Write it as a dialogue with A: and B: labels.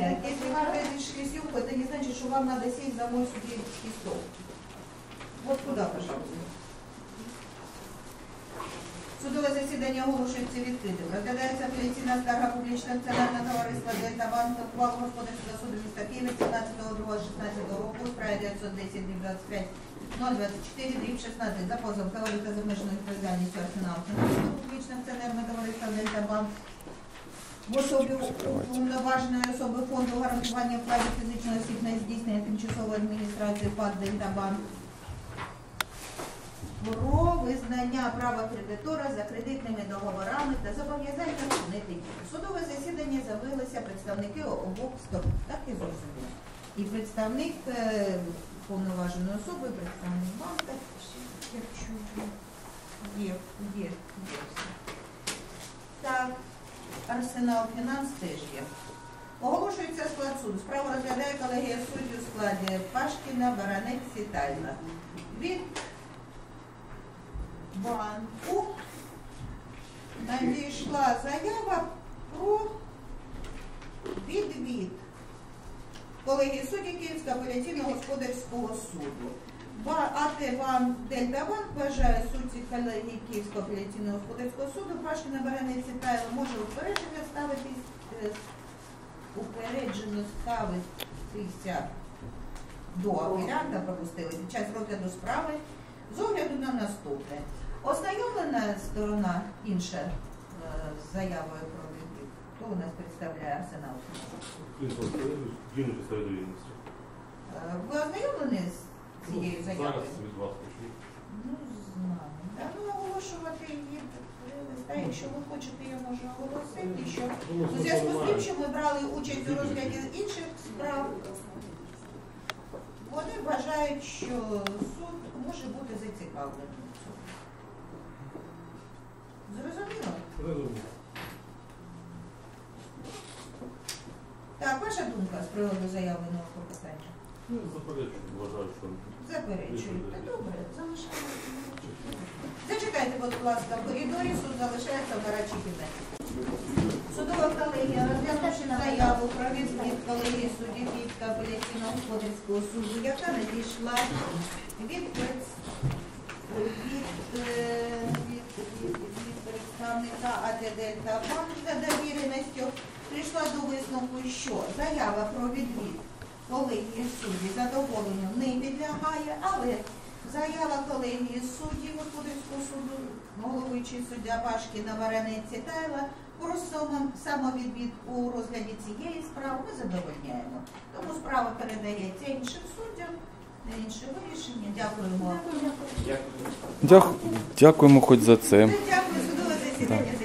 A: Нет, если вы разрешили съемку, это не значит, что вам надо сесть за мой судейский стол. Вот куда, пожалуйста. Судове засідання оголошується відкритим. Розглядається апеляційна скарга публічного акціонерного товариства Дельта Банк ухвалу господарського суду міста Києва 17.02.16 року у справі 910 25 024 дріб 16 за позовом товару та з обмеженою відповідальністю арсенал фінансового публічного акціонерного товариства Дельта Банк в особі уповноваженої особи фонду гарантування вкладів фізичних осіб на здійснення тимчасової адміністрації ПАД Дельта Банк про визнання права кредитора за кредитними договорами та зобов'язання дії. Судове засідання з'явилися представники обох сторон. Так і зрозуміло. І представник е, повноваженої особи, і представник банка. Є, є, є арсенал фінанс теж є. Оголошується склад суду. Справу розглядає колегія суддів у складі Пашкіна, Баранець, Сітальна. Від банку надійшла заява про відвід колегії судді Київського апеляційного господарського суду. Ба- АТ Банк Дельта Банк вважає судді колегії Київського апеляційного господарського суду Пашкіна Баранець Сітайло може упередження ставитись е, упереджено ставитися до апелянта пропустили під час розгляду справи з огляду на наступне. Ознайомлена сторона інша е, з заявою про відвід. Хто у нас представляє арсенал? Е, Ви ознайомлені з цією заявою?
B: Зараз від вас почну.
A: Ну, знаю. Ну, оголошувати її листа, якщо ви хочете, я можу оголосити, що
B: Ну,
A: у зв'язку з тим, що ми брали участь у розгляді інших справ, вони вважають, що суд може бути зацікавлений цьому. Зрозуміло? Так, ваша думка з приводу заявленого клопотання?
B: Ну, заперечую, вважаю, що
A: Заперечуєте. Добре, залишаємо. Зачекайте, будь ласка, в коридорі суд залишається в гарячій кімнаті. Судова колегія, розглянувши заяву про відвід колегії суддів Київського апеляційного господарського суду, яка надійшла від, е, представника АТ Дельта Банк за довіреністю, прийшла до висновку, що заява про відвід колегії суддів задоволенню не підлягає, але заява колегії суддів Господарського суду, головуючий суддя Пашкіна Варенець Цітайла, про самовідвід у розгляді цієї справи ми задовольняємо. Тому справа передається іншим суддям інше вирішення. Дякуємо.
C: Дякуємо хоч за це.
A: Дякую, судове засідання.